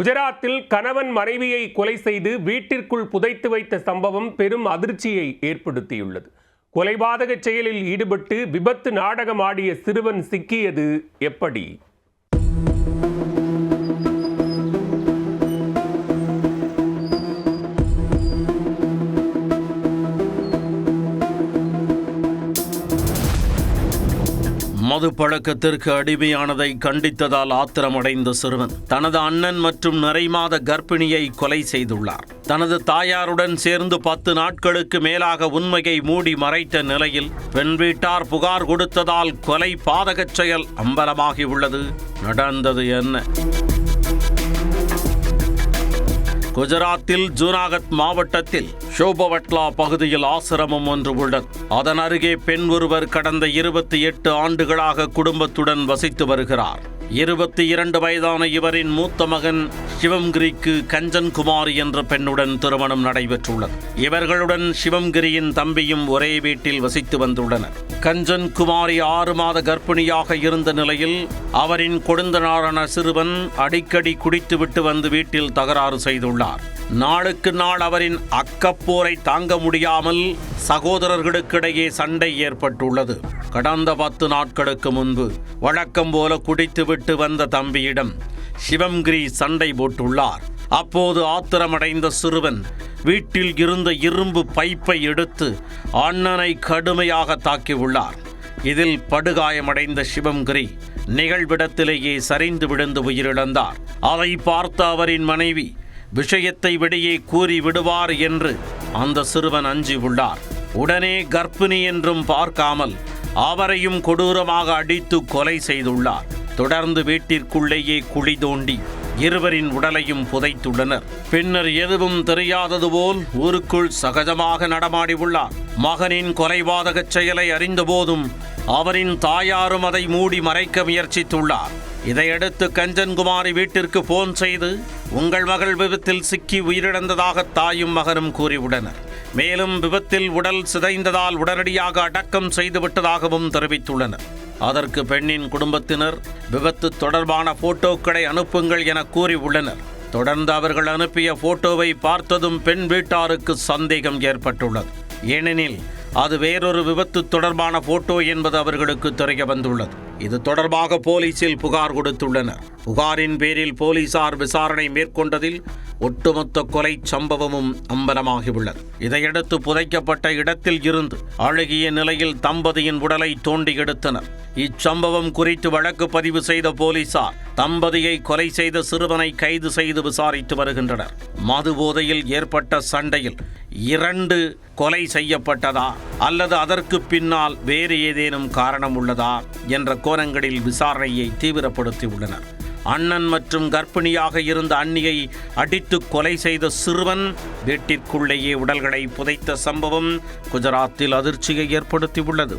குஜராத்தில் கணவன் மனைவியை கொலை செய்து வீட்டிற்குள் புதைத்து வைத்த சம்பவம் பெரும் அதிர்ச்சியை ஏற்படுத்தியுள்ளது. கொலைபாதக செயலில் ஈடுபட்டு விபத்து நாடகமாடிய சிறுவன் சிக்கியது எப்படி? மது பழக்கத்திற்கு அடிமையானதை கண்டித்ததால் ஆத்திரமடைந்த சிறுவன் தனது அண்ணன் மற்றும் நிறைமாத கர்ப்பிணியை கொலை செய்துள்ளார். தனது தாயாருடன் சேர்ந்து பத்து நாட்களுக்கு மேலாக உண்மையை மூடி மறைத்த நிலையில் பெண் வீட்டார் புகார் கொடுத்ததால் கொலை பாதகச் செயல் அம்பலமாகியுள்ளது. நடந்தது என்ன? குஜராத்தில் ஜூனாகத் மாவட்டத்தில் ஷோபவட்லா பகுதியில் ஆசிரமம் ஒன்று உள்ளது. அதன் அருகே பெண் ஒருவர் கடந்த இருபத்தி எட்டு ஆண்டுகளாக குடும்பத்துடன் வசித்து வருகிறார். இருபத்தி இரண்டு வயதான இவரின் மூத்த மகன் சிவம்கிரிக்கு கஞ்சன்குமாரி என்ற பெண்ணுடன் திருமணம் நடைபெற்றுள்ளது. இவர்களுடன் சிவம்கிரியின் தம்பியும் ஒரே வீட்டில் வசித்து வந்துள்ளனர். கஞ்சன்குமாரி ஆறு மாத கர்ப்பிணியாக இருந்த நிலையில் அவரின் கொடுந்தனாரான சிறுவன் அடிக்கடி குடித்துவிட்டு வந்து வீட்டில் தகராறு செய்துள்ளார். நாளுக்கு நாள் அவரின் அக்கப்போரை தாங்க முடியாமல் சகோதரர்களுக்கிடையே சண்டை ஏற்பட்டுள்ளது. கடந்த பத்து நாட்களுக்கு முன்பு வழக்கம் போல குடித்துவிட்டு வந்த தம்பியிடம் சிவம்கிரி சண்டை போட்டுள்ளார். அப்போது ஆத்திரமடைந்த சிறுவன் வீட்டில் இருந்த இரும்பு பைப்பை எடுத்து அண்ணனை கடுமையாக தாக்கியுள்ளார். இதில் படுகாயமடைந்த சிவம்கிரி நிகழ்விடத்திலேயே சரிந்து விழுந்து உயிரிழந்தார். அதை பார்த்த அவரின் மனைவி விஷயத்தை வெளியே கூறி விடுவார் என்று அந்த சிறுவன் அஞ்சி உள்ளார். உடனே கர்ப்பிணி என்றும் பார்க்காமல் அவரையும் கொடூரமாக அடித்து கொலை செய்துள்ளார். தொடர்ந்து வீட்டிற்குள்ளேயே குழி தோண்டி இருவரின் உடலையும் புதைத்துள்ளனர். பின்னர் எதுவும் தெரியாதது போல் ஊருக்குள் சகஜமாக நடமாடி உள்ளார். மகனின் கொலைவாதகச் செயலை அறிந்தபோதும் அவரின் தாயாரும் அதை மூடி மறைக்க முயற்சித்துள்ளார். இதையடுத்து கஞ்சன்குமாரி வீட்டிற்கு போன் செய்து உங்கள் மகள் விபத்தில் சிக்கி உயிரிழந்ததாக தாயும் மகனும் கூறியுள்ளனர். மேலும் விபத்தில் உடல் சிதைந்ததால் உடனடியாக அடக்கம் செய்துவிட்டதாகவும் தெரிவித்துள்ளனர். அதற்கு பெண்ணின் குடும்பத்தினர் விபத்து தொடர்பான போட்டோக்களை அனுப்புங்கள் என கூறியுள்ளனர். தொடர்ந்து அவர்கள் அனுப்பிய போட்டோவை பார்த்ததும் பெண் வீட்டாருக்கு சந்தேகம் ஏற்பட்டுள்ளது. ஏனெனில் அது வேறொரு விபத்து தொடர்பான போட்டோ என்பது அவர்களுக்கு தெரிய வந்துள்ளது. இது தொடர்பாக போலீசில் புகார் கொடுத்துள்ளனர். புகாரின் பேரில் போலீசார் விசாரணை மேற்கொண்டதில் ஒட்டுமொத்த கொலை சம்பவமும் அம்பலமாகியுள்ளது. இதையடுத்து புதைக்கப்பட்ட இடத்தில் இருந்து அழுகிய நிலையில் தம்பதியின் உடலை தோண்டி எடுத்தனர். இச்சம்பவம் குறித்து வழக்கு பதிவு செய்த போலீசார் தம்பதியை கொலை செய்த சிறுவனை கைது செய்து விசாரித்து வருகின்றனர். மது போதையில் ஏற்பட்ட சண்டையில் இரண்டு கொலை செய்யப்பட்டதா அல்லது அதற்கு பின்னால் வேறு ஏதேனும் காரணம் உள்ளதா என்ற கோணங்களில் விசாரணையை தீவிரப்படுத்தியுள்ளனர். அண்ணன் மற்றும் கர்ப்பிணியாக இருந்த அன்னியை அடித்து கொலை செய்த சிறுவன் வீட்டிற்குள்ளேயே உடல்களை புதைத்த சம்பவம் குஜராத்தில் அதிர்ச்சியை ஏற்படுத்தியுள்ளது.